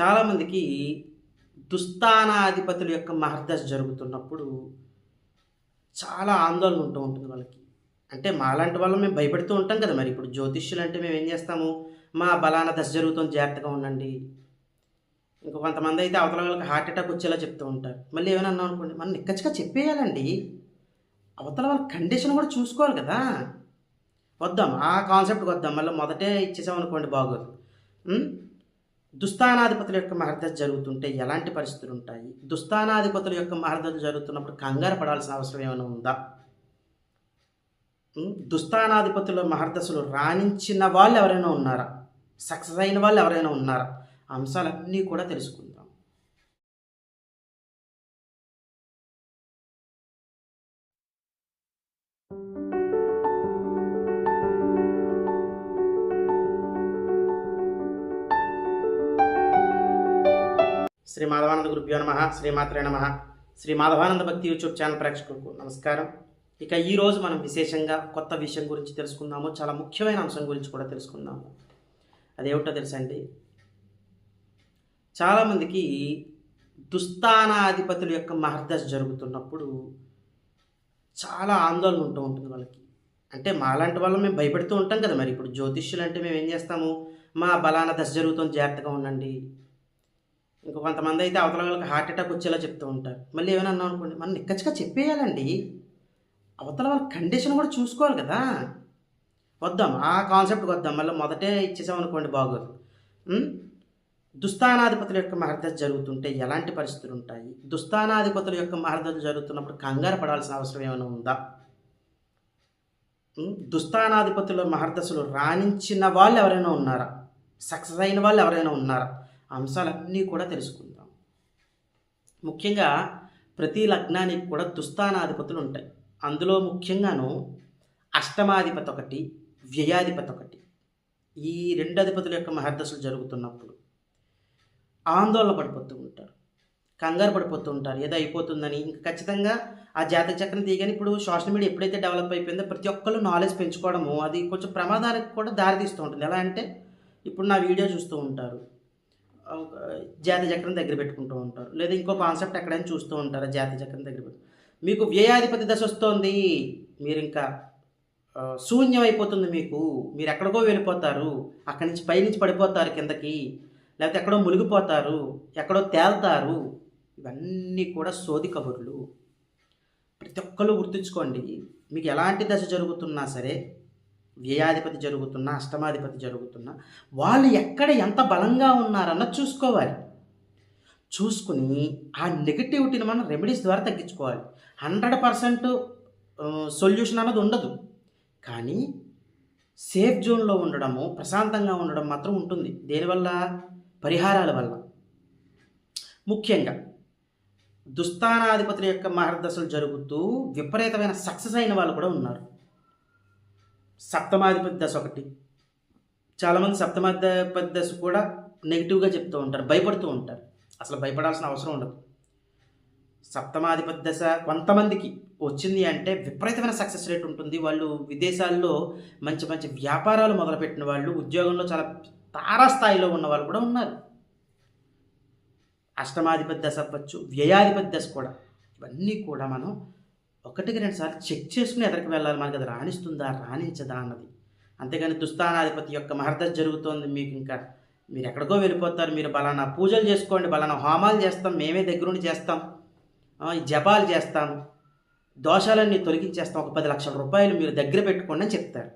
చాలామందికి దుస్థానాధిపతుల యొక్క మహర్దశ జరుగుతున్నప్పుడు చాలా ఆందోళన ఉంటూ ఉంటుంది వాళ్ళకి. అంటే మాలాంటి వాళ్ళు మేము భయపడుతూ ఉంటాం కదా మరి. ఇప్పుడు జ్యోతిష్యులు అంటే మేము ఏం చేస్తాము? మా బలాన దశ జరుగుతుంది జాగ్రత్తగా ఉండండి. ఇంకా కొంతమంది అయితే అవతల వాళ్ళకి హార్ట్ అటాక్ వచ్చేలా చెప్తూ ఉంటారు. మళ్ళీ ఏమైనా అన్నాం అనుకోండి మనం నిక్కచ్చిగా చెప్పేయాలండి. అవతల వాళ్ళ కండిషన్ కూడా చూసుకోవాలి కదా. వద్దాం ఆ కాన్సెప్ట్కి వద్దాం. మళ్ళీ మొదటే ఇచ్చేసాం అనుకోండి బాగోదు దుస్థానాధిపతుల యొక్క మహర్దశ జరుగుతుంటే ఎలాంటి పరిస్థితులు ఉంటాయి? దుస్థానాధిపతుల యొక్క మహర్దశ జరుగుతున్నప్పుడు కంగారు పడాల్సిన అవసరం ఏమైనా ఉందా? దుస్థానాధిపతుల మహర్దశలు రాణించిన వాళ్ళు ఎవరైనా ఉన్నారా? సక్సెస్ అయిన వాళ్ళు ఎవరైనా ఉన్నారా? అంశాలన్నీ కూడా తెలుసుకుందాం. శ్రీ మాధవానంద గురుభ్యో నమ శ్రీమాత్రే నమ. శ్రీ మాధవానంద భక్తి యూట్యూబ్ ఛానల్ ప్రేక్షకులకు నమస్కారం. ఇక ఈరోజు మనం విశేషంగా కొత్త విషయం గురించి తెలుసుకుందాము. చాలా ముఖ్యమైన అంశం గురించి కూడా తెలుసుకుందాము. అదేమిటో తెలుసండి చాలామందికి దుస్థానాధిపతుల యొక్క మహర్దశ జరుగుతున్నప్పుడు చాలా ఆందోళన ఉంటూ ఉంటుంది వాళ్ళకి. అంటే మాలాంటి వాళ్ళు మేము భయపెడుతూ ఉంటాం కదా మరి. ఇప్పుడు జ్యోతిష్యులు అంటే మేము ఏం చేస్తాము? మా బలాన దశ జరుగుతుంది. జాగ్రత్తగా ఉండండి. ఇంకా కొంతమంది అయితే అవతల వాళ్ళకి హార్ట్ అటాక్ వచ్చేలా చెప్తూ ఉంటారు. మళ్ళీ ఏమైనా అన్నాం అనుకోండి మనం నిక్కచ్చిగా చెప్పేయాలండి. అవతల వాళ్ళ కండిషన్ కూడా చూసుకోవాలి కదా. వద్దాం ఆ కాన్సెప్ట్కి వద్దాం. మళ్ళీ మొదటే ఇచ్చేసాం అనుకోండి బాగోదు. దుస్థానాధిపతుల యొక్క మహర్దశ జరుగుతుంటే ఎలాంటి పరిస్థితులు ఉంటాయి? దుస్థానాధిపతుల యొక్క మహర్దశ జరుగుతున్నప్పుడు కంగారు పడాల్సిన అవసరం ఏమైనా ఉందా? దుస్థానాధిపతుల మహర్దశలు రాణించిన వాళ్ళు ఎవరైనా ఉన్నారా? సక్సెస్ అయిన వాళ్ళు ఎవరైనా ఉన్నారా? అంశాలన్నీ కూడా తెలుసుకుందాం. ముఖ్యంగా ప్రతి లగ్నానికి కూడా దుస్థానాధిపతులు ఉంటాయి. అందులో ముఖ్యంగాను అష్టమాధిపతి ఒకటి వ్యయాధిపతి ఒకటి. ఈ రెండు అధిపతుల యొక్క మహర్దశలు జరుగుతున్నప్పుడు ఆందోళన పడిపోతూ ఉంటారు. కంగారు పడిపోతూ ఉంటారు. ఏదో అయిపోతుందని ఇంకా ఖచ్చితంగా ఆ జాతక చక్రం తీయగానే ఇప్పుడు సోషల్ మీడియా ఎప్పుడైతే డెవలప్ అయిపోయిందో ప్రతి ఒక్కళ్ళు నాలెడ్జ్ పెంచుకోవడము అది కొంచెం ప్రమాదానికి కూడా దారితీస్తూ ఉంటుంది. ఎలా అంటే ఇప్పుడు నా వీడియో చూస్తూ ఉంటారు. జాతి చక్రం దగ్గర పెట్టుకుంటూ ఉంటారు. లేదా ఇంకో కాన్సెప్ట్ ఎక్కడైనా చూస్తూ ఉంటారు జాతి చక్రం దగ్గర పెట్టు మీకు వ్యయాధిపతి దశ వస్తోంది మీరు ఇంకా శూన్యం అయిపోతుంది మీకు. మీరు ఎక్కడికో వెళ్ళిపోతారు అక్కడి నుంచి పైనుంచి పడిపోతారు కిందకి లేకపోతే ఎక్కడో మునిగిపోతారు ఎక్కడో తేల్తారు. ఇవన్నీ కూడా సోది కబుర్లు. ప్రతి ఒక్కరు గుర్తుంచుకోండి మీకు ఎలాంటి దశ జరుగుతున్నా సరే వ్యయాధిపతి జరుగుతున్నా అష్టమాధిపతి జరుగుతున్నా వాళ్ళు ఎక్కడ ఎంత బలంగా ఉన్నారన్న చూసుకోవాలి. చూసుకుని ఆ నెగిటివిటీని మనం రెమెడీస్ ద్వారా తగ్గించుకోవాలి. హండ్రెడ్ పర్సెంట్ సొల్యూషన్ అన్నది ఉండదు. కానీ సేఫ్ జోన్లో ఉండడము ప్రశాంతంగా ఉండడం మాత్రం ఉంటుంది. దేనివల్ల పరిహారాల వల్ల. ముఖ్యంగా దుస్థానాధిపతుల యొక్క మార్గదర్శలు జరుగుతూ విపరీతమైన సక్సెస్ అయిన వాళ్ళు కూడా ఉన్నారు. సప్తమాధిపతి దశ ఒకటి. చాలామంది సప్తమాధిపతి దశ కూడా నెగిటివ్గా చెప్తూ ఉంటారు భయపడుతూ ఉంటారు. అసలు భయపడాల్సిన అవసరం ఉండదు. సప్తమాధిపతి దశ కొంతమందికి వచ్చింది అంటే విపరీతమైన సక్సెస్ రేట్ ఉంటుంది. వాళ్ళు విదేశాల్లో మంచి మంచి వ్యాపారాలు మొదలుపెట్టిన వాళ్ళు ఉద్యోగంలో చాలా తారాస్థాయిలో ఉన్న వాళ్ళు కూడా ఉన్నారు. అష్టమాధిపతి దశ అవ్వచ్చు వ్యయాధిపతి దశ కూడా. ఇవన్నీ కూడా మనం ఒకటికి రెండు సార్లు చెక్ చేసుకుని ఎదరికి వెళ్ళాలి మనకి అది రాణిస్తుందా రాణించదా అన్నది. అంతేగాని దుస్థానాధిపతి యొక్క మహర్దశ జరుగుతోంది మీకు ఇంకా. మీరు ఎక్కడికో వెళ్ళిపోతారు మీరు బలానా పూజలు చేసుకోండి బలానా హోమాలు చేస్తాం మేమే దగ్గరుండి చేస్తాం జపాలు చేస్తాం దోషాలన్నీ తొలగించేస్తాం ఒక పది లక్షల రూపాయలు మీరు దగ్గర పెట్టుకోండి అని చెప్తారు.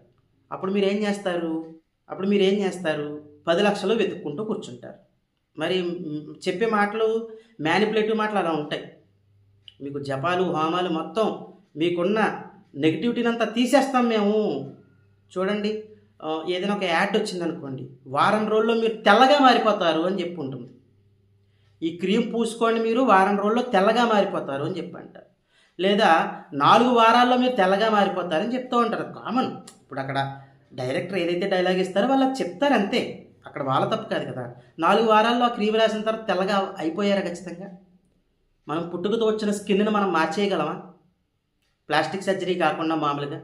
అప్పుడు మీరు ఏం చేస్తారు? అప్పుడు మీరు ఏం చేస్తారు? పది లక్షలు వెతుక్కుంటూ కూర్చుంటారు. మరి చెప్పే మాటలు మ్యానిపులేటివ్ మాటలు అలా ఉంటాయి. మీకు జపాలు హోమాలు మొత్తం మీకున్న నెగిటివిటీని అంతా తీసేస్తాం మేము. చూడండి ఏదైనా ఒక యాడ్ వచ్చిందనుకోండి వారం రోజుల్లో మీరు తెల్లగా మారిపోతారు అని చెప్పి ఉంటుంది. ఈ క్రీమ్ పూసుకోండి మీరు వారం రోజుల్లో తెల్లగా మారిపోతారు అని చెప్పి అంటారు. లేదా నాలుగు వారాల్లో మీరు తెల్లగా మారిపోతారని చెప్తూ ఉంటారు. కామన్ ఇప్పుడు అక్కడ డైరెక్టర్ ఏదైతే డైలాగ్ ఇస్తారో వాళ్ళు చెప్తారు అంతే. అక్కడ వాళ్ళ తప్పు కాదు కదా. నాలుగు వారాల్లో ఆ క్రీమ్ రాసిన తర్వాత తెల్లగా అయిపోయారా ఖచ్చితంగా? మనం పుట్టుకతో వచ్చిన స్కిన్ని మనం మార్చేయగలమా? ప్లాస్టిక్ సర్జరీ కాకుండా మామూలుగా.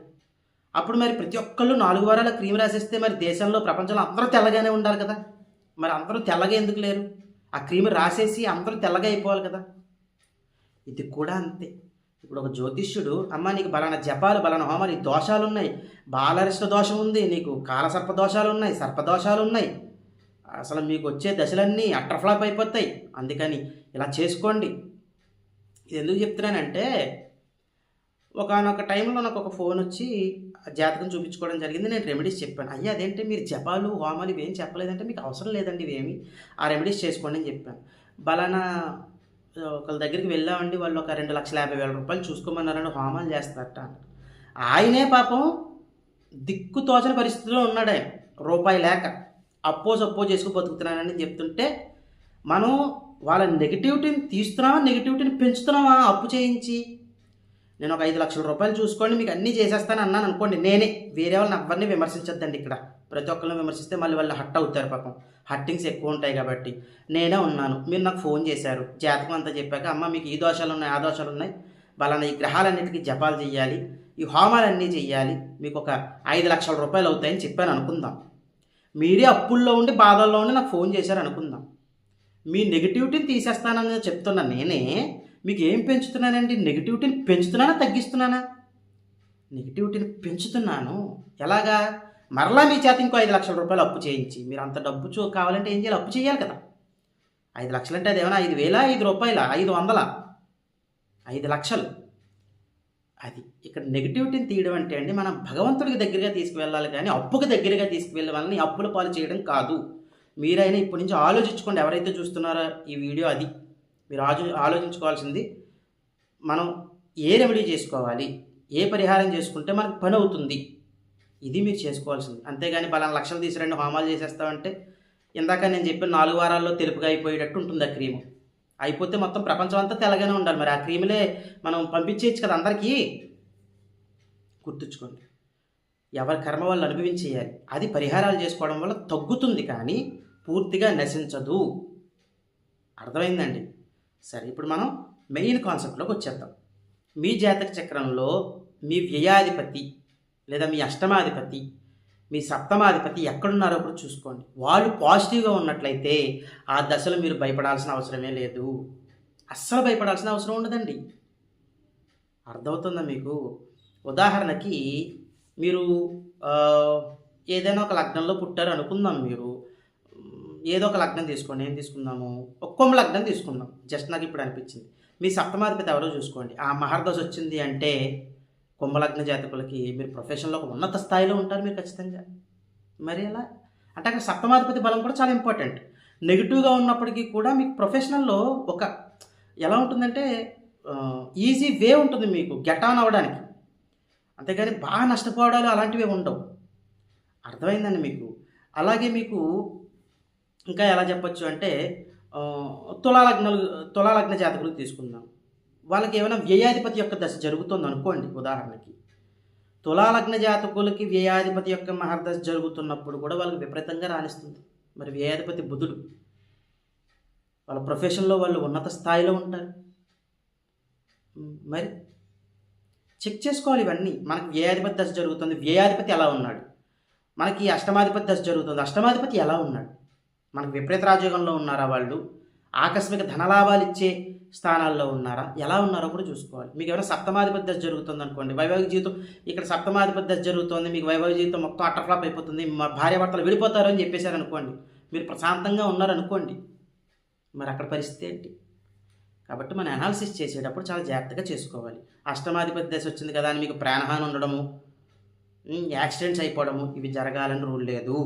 అప్పుడు మరి ప్రతి ఒక్కళ్ళు నాలుగు వారాల క్రీమ్ రాసేస్తే మరి దేశంలో ప్రపంచంలో అందరూ తెల్లగానే ఉండాలి కదా. మరి అందరూ తెల్లగా ఎందుకు లేరు? ఆ క్రీమ్ రాసేసి అందరూ తెల్లగా అయిపోవాలి కదా. ఇది కూడా అంతే. ఇప్పుడు ఒక జ్యోతిష్యుడు అమ్మ నీకు బలానా జపాలు బలానా హోమాలు ఈ దోషాలు ఉన్నాయి బాలరిష్ట దోషం ఉంది నీకు కాలసర్ప దోషాలు ఉన్నాయి సర్పదోషాలు ఉన్నాయి అసలు మీకు వచ్చే దశలన్నీ అట్రఫ్లాప్ అయిపోతాయి. అందుకని ఇలా చేసుకోండి. ఇది ఎందుకు చెప్తున్నానంటే ఒకనొక టైంలో నాకు ఒక ఫోన్ వచ్చి జాతకం చూపించుకోవడం జరిగింది. నేను రెమెడీస్ చెప్పాను. అయ్యా అదేంటే మీరు జపాలు హోమాలు ఇవేం చెప్పలేదంటే మీకు అవసరం లేదండి ఇవేమి. ఆ రెమెడీస్ చేసుకోండి అని చెప్పాను. బలానా ఒకళ్ళ దగ్గరికి వెళ్ళామండి. వాళ్ళు ఒక రెండు లక్షల యాభై వేల రూపాయలు చూసుకోమన్నారని హోమాలు చేస్తారట ఆయనే పాపం దిక్కు తోచని పరిస్థితిలో ఉన్నాడు ఆయన. రూపాయి లేక అప్పో సప్పో చేసుకు బతుకుతున్నానని చెప్తుంటే మనం వాళ్ళ నెగిటివిటీని తీస్తున్నావా నెగిటివిటీని పెంచుతున్నావా అప్పు చేయించి నేను ఒక ఐదు లక్షల రూపాయలు చూసుకోండి మీకు అన్నీ చేసేస్తాను అన్నాను అనుకోండి నేనే. వేరే వాళ్ళని ఎవరిని విమర్శించొద్దండి ఇక్కడ. ప్రతి ఒక్కరిని విమర్శిస్తే మళ్ళీ వాళ్ళు హట్ అవుతారు పాపం. హట్టింగ్స్ ఎక్కువ ఉంటాయి కాబట్టి. నేనే ఉన్నాను. మీరు నాకు ఫోన్ చేశారు. జాతకం అంతా చెప్పాక అమ్మ మీకు ఈ దోషాలు ఉన్నాయి ఆ దోషాలు ఉన్నాయి. బలానా ఈ గ్రహాలన్నిటికీ జపాలు చేయాలి ఈ హోమాలన్నీ చేయాలి మీకు ఒక ఐదు లక్షల రూపాయలు అవుతాయని చెప్పాను అనుకుందాం. మీరే అప్పుల్లో ఉండి బాధల్లో ఉండి నాకు ఫోన్ చేశారు అనుకుందాం. మీ నెగిటివిటీని తీసేస్తానని చెప్తున్నా నేనే. మీకు ఏం పెంచుతున్నానండి? నెగిటివిటీని పెంచుతున్నానా తగ్గిస్తున్నానా? నెగిటివిటీని పెంచుతున్నాను. ఎలాగా? మరలా మీ చేత ఇంకో ఐదు లక్షల రూపాయలు అప్పు చేయించి మీరు అంత డబ్బు చూ కావాలంటే ఏం చేయాలి? అప్పు చేయాలి కదా. ఐదు లక్షలు అంటే అది ఏమైనా ఐదు వేల ఐదు రూపాయల ఐదు వందల? ఐదు లక్షలు. అది ఇక్కడ నెగిటివిటీని తీయడం అంటే అండి మనం భగవంతుడికి దగ్గరగా తీసుకువెళ్ళాలి కానీ అప్పుకి దగ్గరగా తీసుకువెళ్ళే వాళ్ళని అప్పుల పాలు చేయడం కాదు. మీరైనా ఇప్పటి నుంచి ఆలోచించుకోండి ఎవరైతే చూస్తున్నారో ఈ వీడియో అది. మీరు ఆజు ఆలోచించుకోవాల్సింది మనం ఏ రెమెడీ చేసుకోవాలి? ఏ పరిహారం చేసుకుంటే మనకు పని అవుతుంది? ఇది మీరు చేసుకోవాల్సింది. అంతేగాని బలానా లక్షలు తీసి హోమాలు చేసేస్తామంటే ఇందాక నేను చెప్పిన నాలుగు వారాల్లో తెలుపుగా అయిపోయేటట్టు ఉంటుంది ఆ క్రీము. అయిపోతే మొత్తం ప్రపంచం అంతా తెల్లగానే ఉండాలి. మరి ఆ క్రీములే మనం పంపించేయచ్చు కదా అందరికీ? గుర్తుంచుకోండి. ఎవరి కర్మ వాళ్ళు అనుభవించేయాలి. అది పరిహారాలు చేసుకోవడం వల్ల తగ్గుతుంది కానీ పూర్తిగా నశించదు. అర్థమైందండి? సరే ఇప్పుడు మనం మెయిన్ కాన్సెప్ట్లోకి వచ్చేద్దాం. మీ జాతక చక్రంలో మీ వ్యయాధిపతి లేదా మీ అష్టమాధిపతి మీ సప్తమాధిపతి ఎక్కడున్నారో కూడా చూసుకోండి. వాళ్ళు పాజిటివ్గా ఉన్నట్లయితే ఆ దశలో మీరు భయపడాల్సిన అవసరమే లేదు. అస్సలు భయపడాల్సిన అవసరం ఉండదండి. అర్థమవుతుందా మీకు? ఉదాహరణకి మీరు ఏదైనా ఒక లగ్నంలో పుట్టారు అనుకుందాం మీరు. ఏదో ఒక లగ్నం తీసుకోండి ఏం తీసుకుందాము? ఒక్కొమ్మ లగ్నం తీసుకుందాం. జస్ట్ నాకు ఇప్పుడు అనిపించింది. మీ సప్తమాధిపతి ఎవరో చూసుకోండి. ఆ మహర్దశ వచ్చింది అంటే కుంభలగ్న జాతకులకి మీరు ప్రొఫెషన్లో ఒక ఉన్నత స్థాయిలో ఉంటారు మీరు ఖచ్చితంగా. మరి ఎలా? అంటే అక్కడ సప్తమాధిపతి బలం కూడా చాలా ఇంపార్టెంట్. నెగిటివ్గా ఉన్నప్పటికీ కూడా మీకు ప్రొఫెషనల్లో ఒక ఎలా ఉంటుందంటే ఈజీ వే ఉంటుంది మీకు గెట్ ఆన్ అవ్వడానికి. అంతేగాని బాగా నష్టపోవడాలు అలాంటివి ఉండవు. అర్థమైందండి మీకు? అలాగే మీకు ఇంకా ఎలా చెప్పొచ్చు అంటే తులాలగ్నలు తులాలగ్న జాతకులు తీసుకుందాం. వాళ్ళకి ఏమైనా వ్యయాధిపతి యొక్క దశ జరుగుతుంది అనుకోండి ఉదాహరణకి. తులాలగ్న జాతకులకి వ్యయాధిపతి యొక్క మహర్దశ జరుగుతున్నప్పుడు కూడా వాళ్ళకి విపరీతంగా రాణిస్తుంది. మరి వ్యయాధిపతి బుధుడు వాళ్ళ ప్రొఫెషన్లో వాళ్ళు ఉన్నత స్థాయిలో ఉంటారు. మరి చెక్ చేసుకోవాలి ఇవన్నీ. మనకి వ్యయాధిపతి దశ జరుగుతుంది. వ్యయాధిపతి ఎలా ఉన్నాడు? మనకి అష్టమాధిపతి దశ జరుగుతుంది. అష్టమాధిపతి ఎలా ఉన్నాడు? మనకి విపరీత రాజయోగంలో ఉన్నారా వాళ్ళు? ఆకస్మిక ధనలాభాలు ఇచ్చే స్థానాల్లో ఉన్నారా? ఎలా ఉన్నారో కూడా చూసుకోవాలి. మీకు ఏమైనా సప్తమాధిపతి దశ జరుగుతుంది అనుకోండి. వైవాహిక జీవితం ఇక్కడ సప్తమాధిపతి దశ జరుగుతుంది మీకు వైవాహిక జీవితం మొత్తం అట్టఫ్లాప్ అయిపోతుంది మా భార్యాభర్తలు విడిపోతారు అని చెప్పేశారు అనుకోండి. మీరు ప్రశాంతంగా ఉన్నారనుకోండి మరి అక్కడ పరిస్థితి ఏంటి? కాబట్టి మనం అనాలిసిస్ చేసేటప్పుడు చాలా జాగ్రత్తగా చేసుకోవాలి. అష్టమాధిపతి దశ వచ్చింది కదా అని మీకు ప్రాణహాని ఉండడము యాక్సిడెంట్స్ అయిపోవడము ఇవి జరగాలని రూల్ లేదు.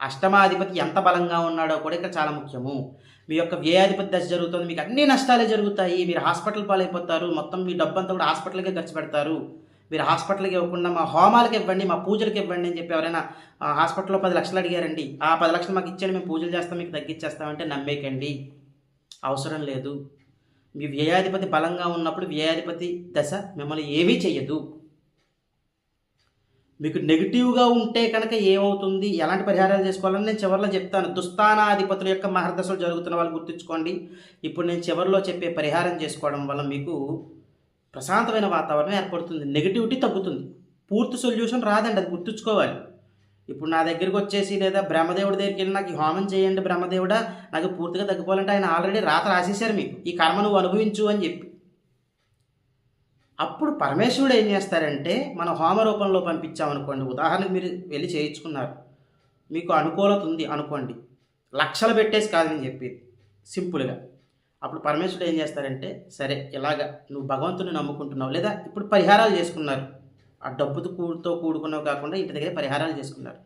అష్టమాధిపతి ఎంత బలంగా ఉన్నాడో కూడా ఇక్కడ చాలా ముఖ్యము. మీ యొక్క వ్యయాధిపతి దశ జరుగుతుంది మీకు అన్ని నష్టాలే జరుగుతాయి. మీరు హాస్పిటల్ పాలైపోతారు మొత్తం మీ డబ్బు అంతా కూడా హాస్పిటల్కే ఖర్చు పెడతారు. మీరు హాస్పిటల్కి ఇవ్వకుండా మా హోమాలకు ఇవ్వండి మా పూజలకు ఇవ్వండి అని చెప్పి ఎవరైనా హాస్పిటల్లో పది లక్షలు అడిగారండి ఆ పది లక్షలు మాకు ఇచ్చేయండి మేము పూజలు చేస్తాం మీకు తగ్గించేస్తామంటే నమ్మేకండి. అవసరం లేదు. మీ వ్యయాధిపతి బలంగా ఉన్నప్పుడు వ్యయాధిపతి దశ మిమ్మల్ని ఏమీ చేయదు మీకు నెగిటివ్గా ఉంటే కనుక ఏమవుతుంది? ఎలాంటి పరిహారాలు చేసుకోవాలని నేను చివరిలో చెప్తాను. దుస్థానాధిపతుల యొక్క మహర్దశలు జరుగుతున్న వాళ్ళు గుర్తుంచుకోండి. ఇప్పుడు నేను చివరిలో చెప్పే పరిహారం చేసుకోవడం వల్ల మీకు ప్రశాంతమైన వాతావరణం ఏర్పడుతుంది. నెగిటివిటీ తగ్గుతుంది. పూర్తి సొల్యూషన్ రాదండి అది గుర్తుంచుకోవాలి. ఇప్పుడు నా దగ్గరికి వచ్చేసి లేదా బ్రహ్మదేవుడి దగ్గరికి వెళ్ళి నాకు హోమం చేయండి బ్రహ్మదేవుడా నాకు పూర్తిగా తగ్గిపోవాలంటే ఆయన ఆల్రెడీ రాత రాసేశారు మీకు. ఈ కర్మ నువ్వు అనుభవించు అని చెప్పి. అప్పుడు పరమేశ్వరుడు ఏం చేస్తారంటే మనం హోమ రూపంలో పంపించామనుకోండి ఉదాహరణకు మీరు వెళ్ళి చేయించుకున్నారు. మీకు అనుకూలత ఉంది అనుకోండి లక్షలు పెట్టేసి కాదని చెప్పేది సింపుల్గా. అప్పుడు పరమేశ్వరుడు ఏం చేస్తారంటే సరే ఇలాగ నువ్వు భగవంతుని నమ్ముకుంటున్నావు లేదా ఇప్పుడు పరిహారాలు చేసుకున్నారు. ఆ డబ్బుతో కూడుతో కూడుకున్నావు కాకుండా ఇంటి దగ్గర పరిహారాలు చేసుకున్నారు.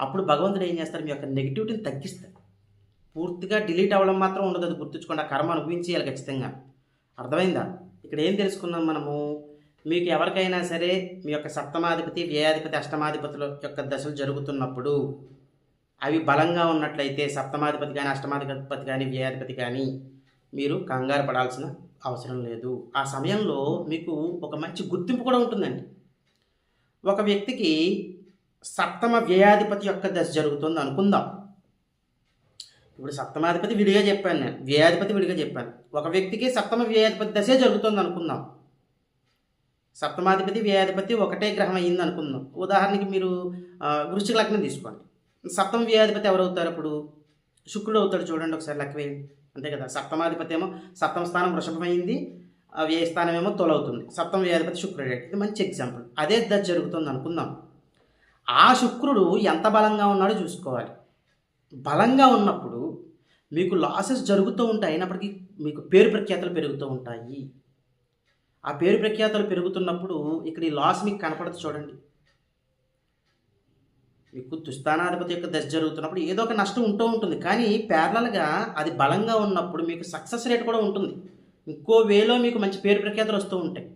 అప్పుడు భగవంతుడు ఏం చేస్తారు మీ యొక్క నెగిటివిటీని తగ్గిస్తారు. పూర్తిగా డిలీట్ అవ్వడం మాత్రం ఉండదు అది గుర్తుంచుకోండి ఆ కర్మ అనుభవించేయాలి ఖచ్చితంగా. అర్థమైందా? ఇక్కడ ఏం తెలుసుకున్నాం మనము? మీకు ఎవరికైనా సరే మీ యొక్క సప్తమాధిపతి వ్యయాధిపతి అష్టమాధిపతుల యొక్క దశలు జరుగుతున్నప్పుడు అవి బలంగా ఉన్నట్లయితే సప్తమాధిపతి కానీ అష్టమాధిపతి కానీ వ్యయాధిపతి కానీ మీరు కంగారు పడాల్సిన అవసరం లేదు. ఆ సమయంలో మీకు ఒక మంచి గుర్తింపు కూడా ఉంటుందండి. ఒక వ్యక్తికి సప్తమ వ్యయాధిపతి యొక్క దశ జరుగుతుంది అనుకుందాం. ఇప్పుడు సప్తమాధిపతి విడిగా చెప్పాను నేను. వ్యాధిపతి విడిగా చెప్పాను. ఒక వ్యక్తికి సప్తమ వ్యాధిపతి దశే జరుగుతుంది అనుకుందాం. సప్తమాధిపతి వ్యాధిపతి ఒకటే గ్రహం అయ్యింది అనుకుందాం. ఉదాహరణకి మీరు ఆ, వృశ్చిక లగ్నం తీసుకోండి. సప్తమ వ్యయాధిపతి ఎవరవుతారు అప్పుడు? శుక్రుడు అవుతాడు చూడండి ఒకసారి లెక్క వేయండి. అంతే కదా. సప్తమాధిపతి ఏమో సప్తమ స్థానం వృషభమైంది ఆ వ్యయ స్థానం ఏమో తొలవుతుంది సప్తమ వ్యాధిపతి శుక్రుడు. ఇది మంచి ఎగ్జాంపుల్. అదే దశ జరుగుతుంది అనుకుందాం. ఆ శుక్రుడు ఎంత బలంగా ఉన్నాడో చూసుకోవాలి. బలంగా ఉన్నప్పుడు మీకు లాసెస్ జరుగుతూ ఉంటాయి అయినప్పటికీ మీకు పేరు ప్రఖ్యాతలు పెరుగుతూ ఉంటాయి. ఆ పేరు ప్రఖ్యాతలు పెరుగుతున్నప్పుడు ఇక్కడ ఈ లాస్ మీకు కనపడదు చూడండి. మీకు తుస్థానాధిపతి యొక్క దశ జరుగుతున్నప్పుడు ఏదో ఒక నష్టం ఉంటూ ఉంటుంది. కానీ ప్యారలల్గా అది బలంగా ఉన్నప్పుడు మీకు సక్సెస్ రేట్ కూడా ఉంటుంది. ఇంకో వేలో మీకు మంచి పేరు ప్రఖ్యాతలు వస్తూ ఉంటాయి.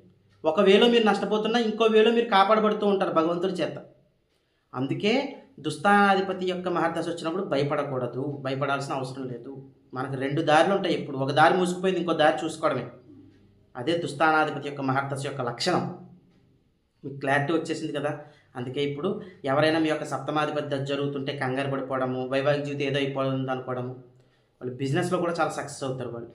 ఒక వేలో మీరు నష్టపోతున్నా ఇంకో వేలో మీరు కాపాడబడుతూ ఉంటారు భగవంతుడి చేత. అందుకే దుస్థానాధిపతి యొక్క మహర్దశ వచ్చినప్పుడు భయపడకూడదు భయపడాల్సిన అవసరం లేదు. మనకు రెండు దారులు ఉంటాయి ఇప్పుడు ఒక దారి మూసుకుపోయింది ఇంకో దారి చూసుకోవడమే. అదే దుస్థానాధిపతి యొక్క మహర్దశ యొక్క లక్షణం. మీకు క్లారిటీ వచ్చేసింది కదా? అందుకే ఇప్పుడు ఎవరైనా మీ యొక్క సప్తమాధిపతి దశ జరుగుతుంటే కంగారు పడిపోవడము వైవాహిక జీవితం ఏదో అయిపోతుంది అనుకోవడము వాళ్ళు బిజినెస్లో కూడా చాలా సక్సెస్ అవుతారు వాళ్ళు.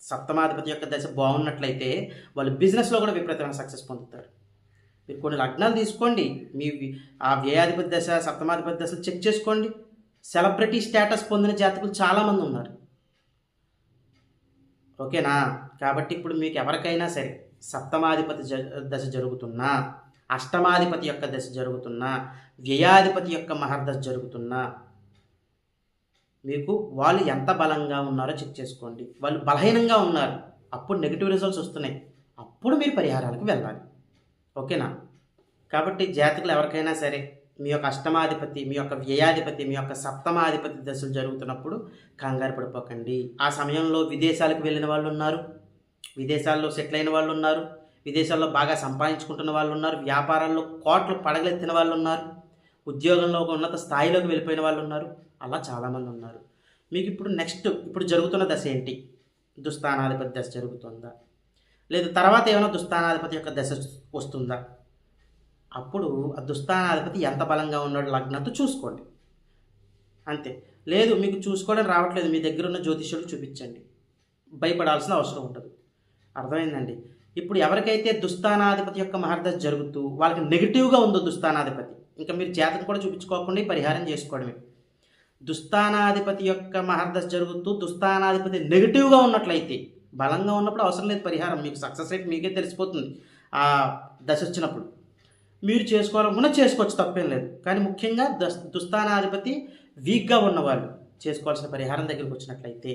సప్తమాధిపతి యొక్క దశ బాగున్నట్లయితే వాళ్ళు బిజినెస్లో కూడా విపరీతమైన సక్సెస్ పొందుతారు. మీరు కొన్ని లగ్నాలు తీసుకోండి. మీ ఆ వ్యయాధిపతి దశ సప్తమాధిపతి దశలు చెక్ చేసుకోండి. సెలబ్రిటీ స్టేటస్ పొందిన జాతకులు చాలామంది ఉన్నారు. ఓకేనా? కాబట్టి ఇప్పుడు మీకు ఎవరికైనా సరే సప్తమాధిపతి జ దశ జరుగుతున్నా అష్టమాధిపతి యొక్క దశ జరుగుతున్నా వ్యయాధిపతి యొక్క మహర్దశ జరుగుతున్నా మీకు వాళ్ళు ఎంత బలంగా ఉన్నారో చెక్ చేసుకోండి. వాళ్ళు బలహీనంగా ఉన్నారు. అప్పుడు నెగిటివ్ రిజల్ట్స్ వస్తున్నాయి. అప్పుడు మీరు పరిహారాలకు వెళ్ళాలి. ఓకేనా? కాబట్టి జాతకులు ఎవరికైనా సరే మీ యొక్క అష్టమాధిపతి మీ యొక్క వ్యయాధిపతి మీ యొక్క సప్తమాధిపతి దశలు జరుగుతున్నప్పుడు కంగారు పడిపోకండి. ఆ సమయంలో విదేశాలకు వెళ్ళిన వాళ్ళు ఉన్నారు విదేశాల్లో సెటిల్ అయిన వాళ్ళు ఉన్నారు విదేశాల్లో బాగా సంపాదించుకుంటున్న వాళ్ళు ఉన్నారు వ్యాపారాల్లో కోట్లు పడగలెత్తిన వాళ్ళు ఉన్నారు ఉద్యోగంలో ఒక ఉన్నత స్థాయిలోకి వెళ్ళిపోయిన వాళ్ళు ఉన్నారు అలా చాలామంది ఉన్నారు. మీకు ఇప్పుడు నెక్స్ట్ ఇప్పుడు జరుగుతున్న దశ ఏంటి? దుస్థానాధిపతి దశ జరుగుతుందా? లేదు తర్వాత ఏమైనా దుస్థానాధిపతి యొక్క దశ వస్తుందా? అప్పుడు ఆ దుస్థానాధిపతి ఎంత బలంగా ఉన్నాడు లగ్నంతో చూసుకోండి. అంతే. లేదు మీకు చూసుకోవడం రావట్లేదు మీ దగ్గర ఉన్న జ్యోతిష్యుడు చూపించండి. భయపడాల్సిన అవసరం ఉంటుంది అర్థమైందండి? ఇప్పుడు ఎవరికైతే దుస్థానాధిపతి యొక్క మహర్దశ జరుగుతూ వాళ్ళకి నెగిటివ్గా ఉందో దుస్థానాధిపతి ఇంకా మీరు జాతకం కూడా చూపించుకోకుండా పరిహారం చేసుకోవడమే. దుస్థానాధిపతి యొక్క మహర్దశ జరుగుతూ దుస్థానాధిపతి నెగిటివ్గా ఉన్నట్లయితే బలంగా ఉన్నప్పుడు అవసరం లేదు పరిహారం. మీకు సక్సెస్ రేట్ మీకే తెలిసిపోతుంది. ఆ దశ వచ్చినప్పుడు. మీరు చేసుకోవాలనుకున్నా చేసుకోవచ్చు తప్పేం లేదు. కానీ ముఖ్యంగా దస్ దుస్థానాధిపతి వీక్గా ఉన్నవాళ్ళు చేసుకోవాల్సిన పరిహారం దగ్గరికి వచ్చినట్లయితే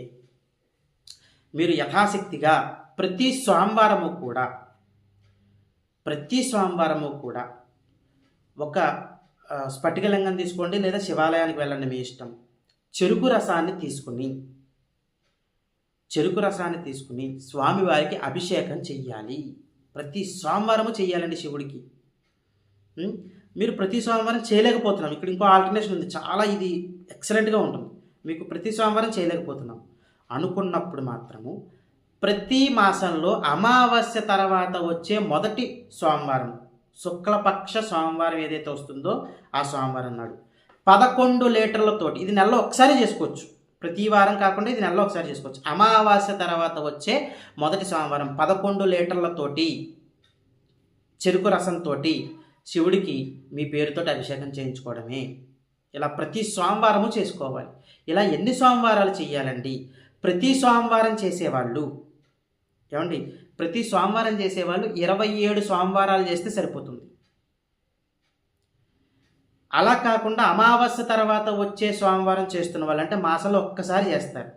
మీరు యథాశక్తిగా ప్రతి సోమవారము కూడా ప్రతి సోమవారము కూడా ఒక స్ఫటికలింగం తీసుకోండి లేదా శివాలయానికి వెళ్ళండి మీ ఇష్టం. చెరుకు రసాన్ని తీసుకుని చెరుకు రసాన్ని తీసుకుని స్వామివారికి అభిషేకం చెయ్యాలి. ప్రతి సోమవారము చేయాలండి శివుడికి. మీరు ప్రతి సోమవారం చేయలేకపోతున్నాం. ఇక్కడ ఇంకో ఆల్టర్నేషన్ ఉంది. చాలా ఇది ఎక్సలెంట్గా ఉంటుంది. మీకు ప్రతి సోమవారం చేయలేకపోతున్నాం. అనుకున్నప్పుడు మాత్రము ప్రతి మాసంలో అమావాస్య తర్వాత వచ్చే మొదటి సోమవారం శుక్లపక్ష సోమవారం ఏదైతే వస్తుందో ఆ సోమవారం నాడు పదకొండు లీటర్లతోటి ఇది నెలలో ఒకసారి చేసుకోవచ్చు. ప్రతి వారం కాకుండా ఇది నెలలో ఒకసారి చేసుకోవచ్చు. అమావాస్య తర్వాత వచ్చే మొదటి సోమవారం పదకొండు లీటర్లతోటి చెరుకు రసంతో శివుడికి మీ పేరుతో అభిషేకం చేయించుకోవడమే. ఇలా ప్రతి సోమవారము చేసుకోవాలి. ఇలా ఎన్ని సోమవారాలు చేయాలండి? ప్రతి సోమవారం చేసేవాళ్ళు. ఏమండి? ప్రతి సోమవారం చేసేవాళ్ళు ఇరవై ఏడు సోమవారాలు చేస్తే సరిపోతుంది. అలా కాకుండా అమావాస్య తర్వాత వచ్చే సోమవారం చేస్తున్న వాళ్ళు అంటే మాసంలో ఒక్కసారి చేస్తారు.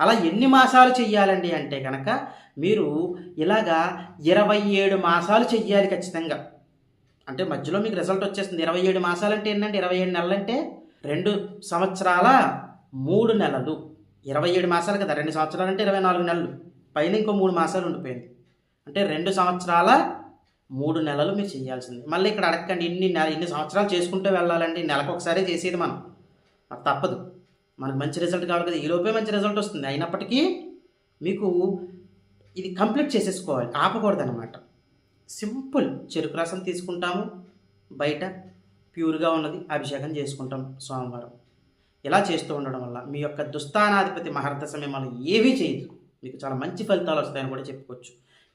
అలా ఎన్ని మాసాలు చెయ్యాలండి అంటే కనుక మీరు ఇలాగా ఇరవై ఏడు మాసాలు చెయ్యాలి ఖచ్చితంగా. అంటే మధ్యలో మీకు రిజల్ట్ వచ్చేస్తుంది. ఇరవై ఏడు మాసాలు అంటే ఏంటంటే ఇరవై ఏడు నెలలు అంటే రెండు సంవత్సరాల మూడు నెలలు. ఇరవై ఏడు మాసాలు కదా రెండు సంవత్సరాలు అంటే ఇరవై నాలుగు నెలలు. పైన ఇంకో మూడు మాసాలు ఉండిపోయింది. అంటే రెండు సంవత్సరాల మూడు నెలలు మీరు చేయాల్సింది. మళ్ళీ ఇక్కడ అడగండి ఇన్ని నెల ఇన్ని సంవత్సరాలు చేసుకుంటూ వెళ్ళాలండి నెలకు ఒకసారి చేసేది మనం. అది తప్పదు. మనకు మంచి రిజల్ట్ కావాలి కదా ఈలోపే మంచి రిజల్ట్ వస్తుంది. అయినప్పటికీ మీకు ఇది కంప్లీట్ చేసేసుకోవాలి ఆపకూడదు అనమాట సింపుల్ చెరుకు రసం తీసుకుంటాము బయట ప్యూర్గా ఉన్నది అభిషేకం చేసుకుంటాం సోమవారం ఇలా చేస్తూ ఉండడం వల్ల మీ యొక్క దుస్థానాధిపతి మహర్దశ మిమ్మల్ని ఏమీ చేయదు. మీకు చాలా మంచి ఫలితాలు వస్తాయని కూడా చెప్పుకోవచ్చు.